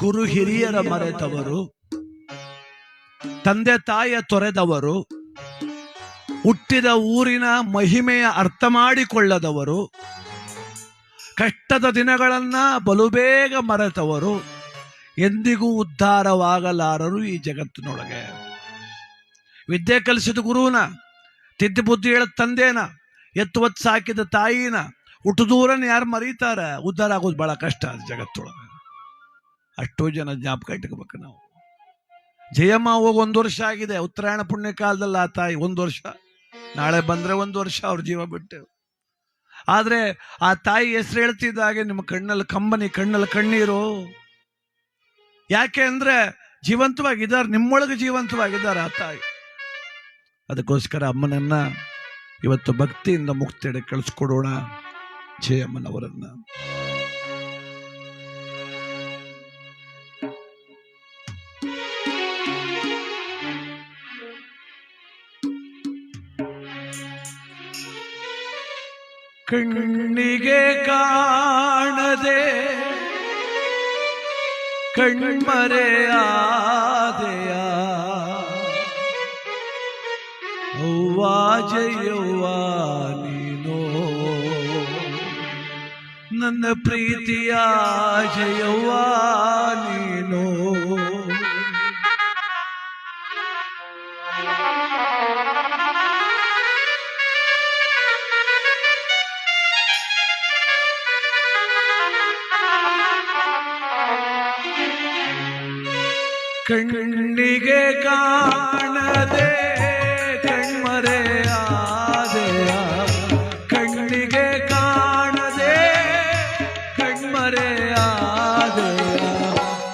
ಗುರು ಹಿರಿಯರ ಮರೆತವರು, ತಂದೆ ತಾಯಿಯ ತೊರೆದವರು, ಹುಟ್ಟಿದ ಊರಿನ ಮಹಿಮೆಯ ಅರ್ಥ ಮಾಡಿಕೊಳ್ಳದವರು, ಕಷ್ಟದ ದಿನಗಳನ್ನ ಬಲು ಬೇಗ ಮರೆತವರು, ಎಂದಿಗೂ ಉದ್ಧಾರವಾಗಲಾರರು ಈ ಜಗತ್ತಿನೊಳಗೆ. ವಿದ್ಯೆ ಕಲಿಸಿದ ಗುರುವಿನ, ತಿದ್ದಿ ಬುದ್ಧಿ ಹೇಳದ ತಂದೇನ ಎತ್ತು ಒತ್ತು ಸಾಕಿದ ತಾಯಿನ ಹುಟ್ಟು ದೂರನ ಯಾರು ಮರೀತಾರ? ಉದ್ಧಾರ ಆಗೋದು ಬಹಳ ಕಷ್ಟ ಜಗತ್ತೊಳಗೆ. ಅಷ್ಟೋ ಜನ ಜ್ಞಾಪಕ ಇಟ್ಕೋಬೇಕು ನಾವು. ಜಯಮ್ಮ ಹೋಗಿ ಒಂದು ವರ್ಷ ಆಗಿದೆ. ಉತ್ತರಾಯಣ ಪುಣ್ಯ ಕಾಲದಲ್ಲಿ ಆ ತಾಯಿ ಒಂದು ವರ್ಷ, ನಾಳೆ ಬಂದ್ರೆ ಒಂದು ವರ್ಷ ಅವ್ರ ಜೀವ ಬಿಟ್ಟು. ಆದರೆ ಆ ತಾಯಿ ಹೆಸರು ಹೇಳ್ತಿದ್ದಾಗೆ ನಿಮ್ಮ ಕಣ್ಣಲ್ಲಿ ಕಂಬನಿ, ಕಣ್ಣಲ್ಲಿ ಕಣ್ಣೀರು. ಯಾಕೆ ಅಂದ್ರೆ ಜೀವಂತವಾಗಿದ್ದಾರೆ, ನಿಮ್ಮೊಳಗೆ ಜೀವಂತವಾಗಿದ್ದಾರೆ ಆ ತಾಯಿ. ಅದಕ್ಕೋಸ್ಕರ ಅಮ್ಮನನ್ನ ಇವತ್ತು ಭಕ್ತಿಯಿಂದ ಮುಕ್ತಿಯಡೆ ಕಳಿಸ್ಕೊಡೋಣ. ಜಯಮ್ಮನವರನ್ನ ಕಣ್ಣಿಗೆ ಕಾಣದೆ ಕಣ್ಮರೆಯಾದೆಯ ಅವ್ವ ಜಯವ್ವ ನೀನೋ. ನನ್ನ ಪ್ರೀತಿಯ ಜಯವ್ವ ನೀನೋ. ಕಣ್ಣಿಗೆ ಕಾಣದೆ ಕಣ್ಮರೆಯಾದೆಯ ಕಣ್ಣಿಗೆ ಕಾಣದೆ ಕಣ್ಮರೆಯಾದೆಯ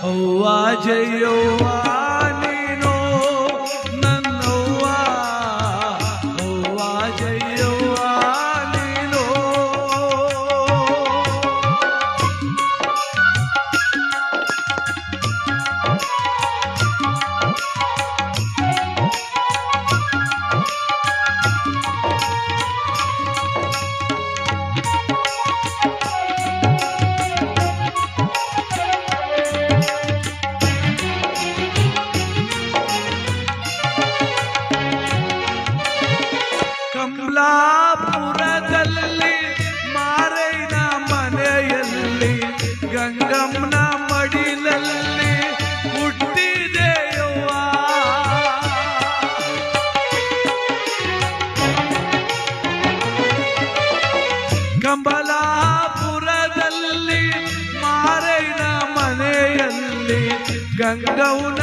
ಅವ್ವ ಕಂಬಲಾಪುರದಲ್ಲಿ ಮಾರೈನ ಮನೆಯಲ್ಲಿ ಗಂಗೌನ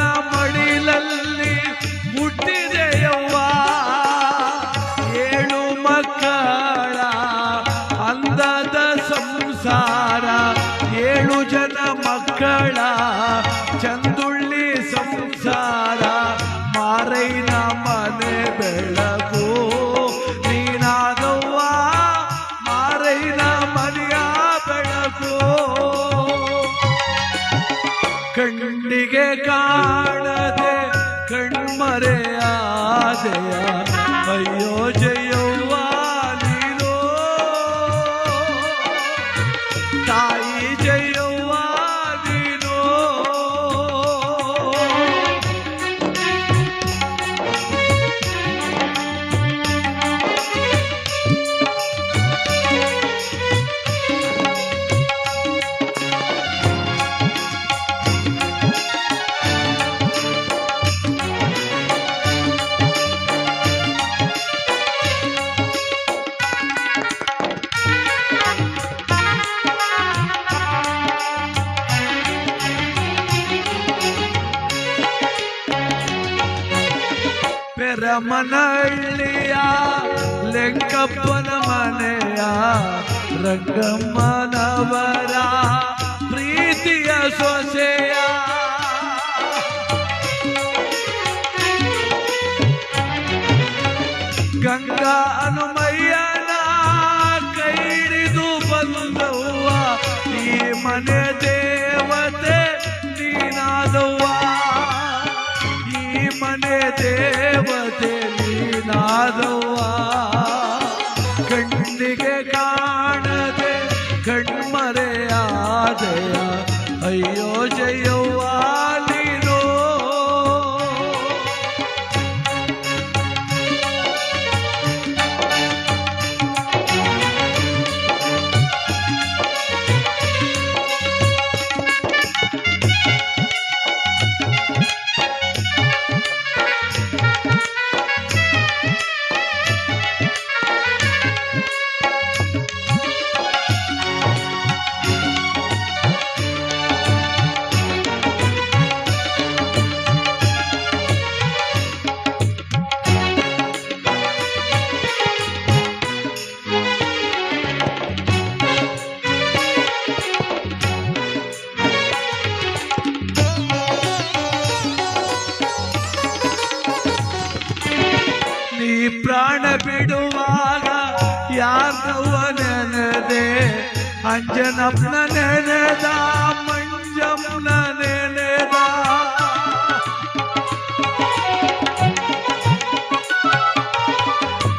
ಪೆರಮನಹಳ್ಳಿಯ ಲೆಂಕಪ್ಪನ ಮನೆಯ ರಂಗಮ್ಮನವರ ಪ್ರೀತಿಯ ಸೊಸೆಯ. ಗಂಗಾ ಹನುಮಯ್ಯನ ಕೈ ಹಿಡಿದು ಬಂದವ್ವ, ಈ ಮನೆ ದೇವತೆ ನೀನಾದವ್ವ. ಈ ಮನೆ ದೇವತೆ ಬಿಡುವಾಗ ಯಾರವ್ವ ನೆನೆದೆ ಅಂಜನಪ್ಪನ ನೆನೆದ ಮಂಜಮ್ಮನ ನೆನೆದ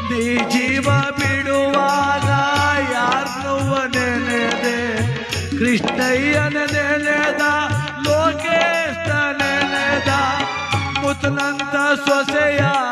ನೀ ಜೀವ ಬಿಡುವಾಗ ಯಾರವ್ವ ನೆನೆದೆ ಕೃಷ್ಣಯ್ಯನ ನೆನೆದ ಲೋಕೇಶ ನೆನೆದ ಮುತ್ತನಂತ ಸೊಸೆಯಾರ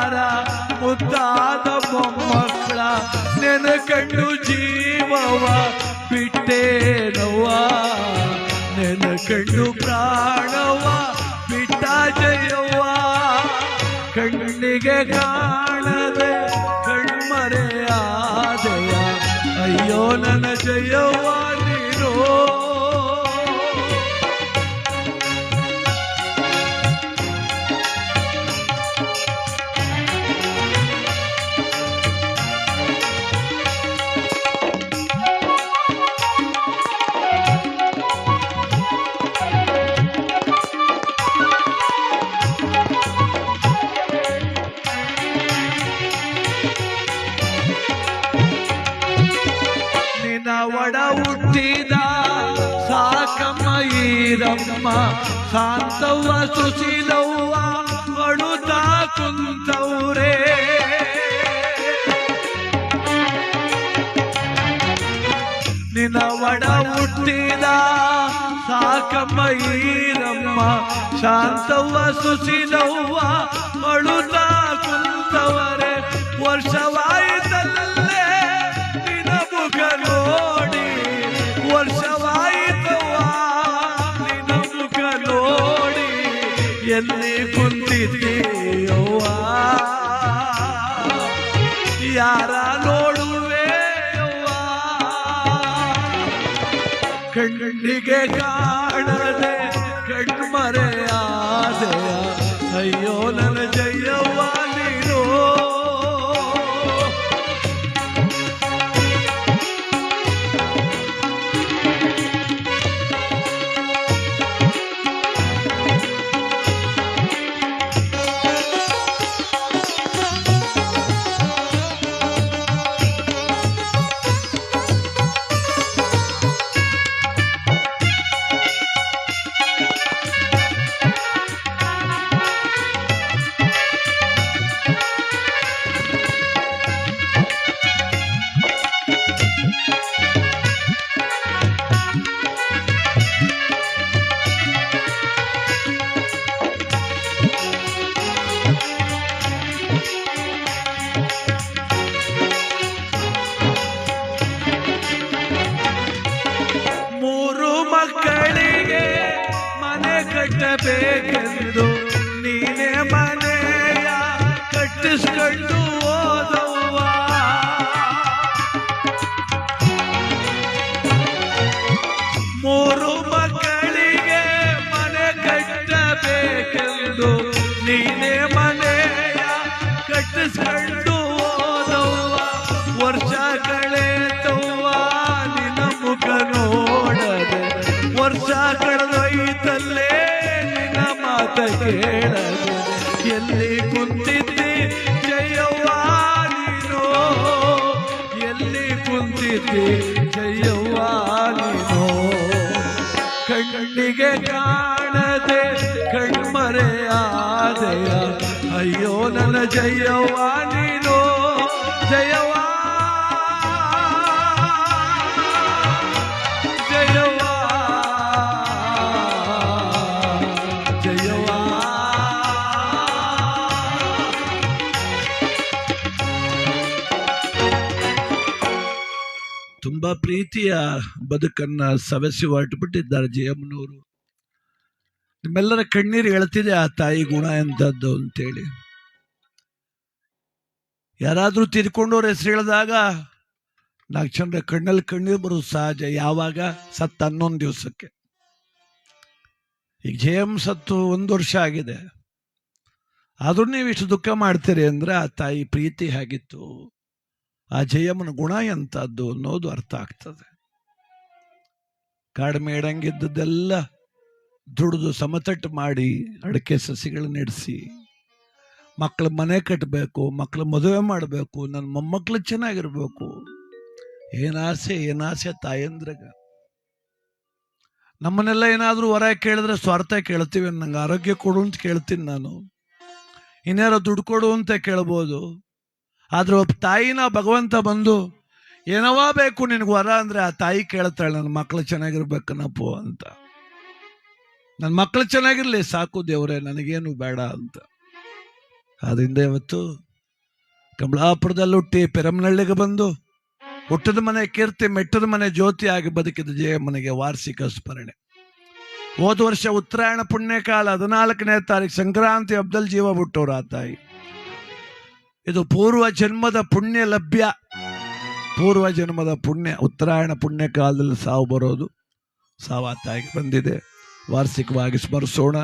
ನನ್ನ ಹುಟ್ಟಿದ ಸಾಕಮ್ಮ ಶಾಂತವ್ವ ಸುಶೀಲವ್ವ ಅಳುತ್ತಾ ಕುಂತವ್ರೆ. ನಿನ್ನ ಒಡ ಹುಟ್ಟಿದ ಸಾಕಮ್ಮ ಈರಮ್ಮ ಶಾಂತವ್ವ ಸುಶೀಲವ್ವ ಅಳುತ್ತಾ ಕುಂತವರೆ. ವರ್ಷವಾಯಿತಲ್ಲೇ ಯಾರ ನೋಡುವೆ ಕಣ್ಣಿಗೆ ಕಾಣದೆ ಕಣ್ಮರೆಯಾದೆಯ ಅಯ್ಯೋ ಕುಂತಿದ್ದಿ? ಜಯವ್ವ ನೀನು? ಎಲ್ಲಿ ಕುಂತಿದ್ದಿ? ಜಯವ್ವ ನೀನು? ಕಣ್ಣಿಗೆ ಕಾಣದೆ ಕಣ್ಮರೆಯಾದೆಯ ಅಯ್ಯೋ, ನನ್ನ ಜಯವ್ವ ನೀನು? ಜಯವ್ವ ತುಂಬಾ ಪ್ರೀತಿಯ ಬದುಕನ್ನ ಸವೆಸಿ ಹೊರಟುಬಿಟ್ಟಿದ್ದಾರೆ ಜಯಮ್ಮನವರು. ನಿಮ್ಮೆಲ್ಲರ ಕಣ್ಣೀರು ಹೇಳ್ತಿದೆ ಆ ತಾಯಿ ಗುಣ ಎಂತದ್ದು ಅಂತೇಳಿ. ಯಾರಾದರೂ ತೀರ್ಕೊಂಡವ್ರ ಹೆಸರು ಹೇಳಿದಾಗ ನಾಲ್ಕು ಚಂದ್ರ ಕಣ್ಣಲ್ಲಿ ಕಣ್ಣೀರು ಬರೋದು ಸಹಜ, ಯಾವಾಗ? ಸತ್ತ ಹನ್ನೊಂದು ದಿವಸಕ್ಕೆ. ಈಗ ಜಯಮ್ ಸತ್ತು ಒಂದು ವರ್ಷ ಆಗಿದೆ. ಆದರೂ ನೀವು ಇಷ್ಟು ದುಃಖ ಮಾಡ್ತೀರಿ ಅಂದ್ರೆ ಆ ತಾಯಿ ಪ್ರೀತಿ ಹೇಗಿತ್ತು? ಆ ಜಯಮ್ಮನ ಗುಣ ಎಂಥದ್ದು ಅನ್ನೋದು ಅರ್ಥ ಆಗ್ತದೆ. ಕಾಡ್ಮೇಡಂಗಿದ್ದದ್ದೆಲ್ಲ ದುಡಿದು ಸಮತಟ್ಟು ಮಾಡಿ ಅಡಿಕೆ ಸಸಿಗಳನ್ನ ಇಡಿಸಿ ಮಕ್ಕಳ ಮನೆ ಕಟ್ಟಬೇಕು ಮಕ್ಕಳ ಮದುವೆ ಮಾಡಬೇಕು, ನನ್ನ ಮೊಮ್ಮಕ್ಕಳು ಚೆನ್ನಾಗಿರ್ಬೇಕು. ಏನಾಸೆ ಏನಾಸೆ ತಾಯಂದ್ರಗ. ನಮ್ಮನ್ನೆಲ್ಲ ಏನಾದರೂ ಹೊರ ಕೇಳಿದ್ರೆ ಸ್ವಾರ್ಥ ಕೇಳ್ತೀವಿ, ನಂಗೆ ಆರೋಗ್ಯ ಕೊಡು ಅಂತ ಕೇಳ್ತೀನಿ ನಾನು. ಇನ್ಯಾರೋ ದುಡ್ಡು ಕೊಡು ಅಂತ ಕೇಳ್ಬೋದು. ಆದ್ರೆ ಒಬ್ಬ ತಾಯಿನ ಭಗವಂತ ಬಂದು ಏನವಾ ಬೇಕು ನಿನಗೆ ವರ ಅಂದ್ರೆ ಆ ತಾಯಿ ಕೇಳ್ತಾಳೆ ನನ್ನ ಮಕ್ಕಳು ಚೆನ್ನಾಗಿರ್ಬೇಕನ್ನಪ್ಪು ಅಂತ. ನನ್ನ ಮಕ್ಕಳು ಚೆನ್ನಾಗಿರ್ಲಿ, ಸಾಕು ದೇವರೇ, ನನಗೇನು ಬೇಡ ಅಂತ. ಆದ್ರಿಂದ ಇವತ್ತು ಕಮಲಾಪುರದಲ್ಲಿ ಹುಟ್ಟಿ ಪೆರಮನಹಳ್ಳಿಗೆ ಬಂದು, ಹುಟ್ಟದ ಮನೆ ಕೀರ್ತಿ, ಮೆಟ್ಟದ ಮನೆ ಜ್ಯೋತಿಯಾಗಿ ಬದುಕಿದ ಜಯಮ್ಮನಿಗೆ ವಾರ್ಷಿಕ ಸ್ಮರಣೆ. ಹೋದ ವರ್ಷ ಉತ್ತರಾಯಣ ಪುಣ್ಯಕಾಲ ಹದಿನಾಲ್ಕನೇ ತಾರೀಕು ಸಂಕ್ರಾಂತಿ ಹಬ್ಬದಲ್ಲಿ ಜೀವ ಬಿಟ್ಟವ್ರು ಆ ತಾಯಿ. ಇದು ಪೂರ್ವ ಜನ್ಮದ ಪುಣ್ಯ ಲಭ್ಯ. ಪೂರ್ವ ಜನ್ಮದ ಪುಣ್ಯ, ಉತ್ತರಾಯಣ ಪುಣ್ಯ ಕಾಲದಲ್ಲಿ ಸಾವು ಬರೋದು, ಸಾವಾತಾಗಿ ಬಂದಿದೆ. ವಾರ್ಷಿಕವಾಗಿ ಸ್ಮರಿಸೋಣ.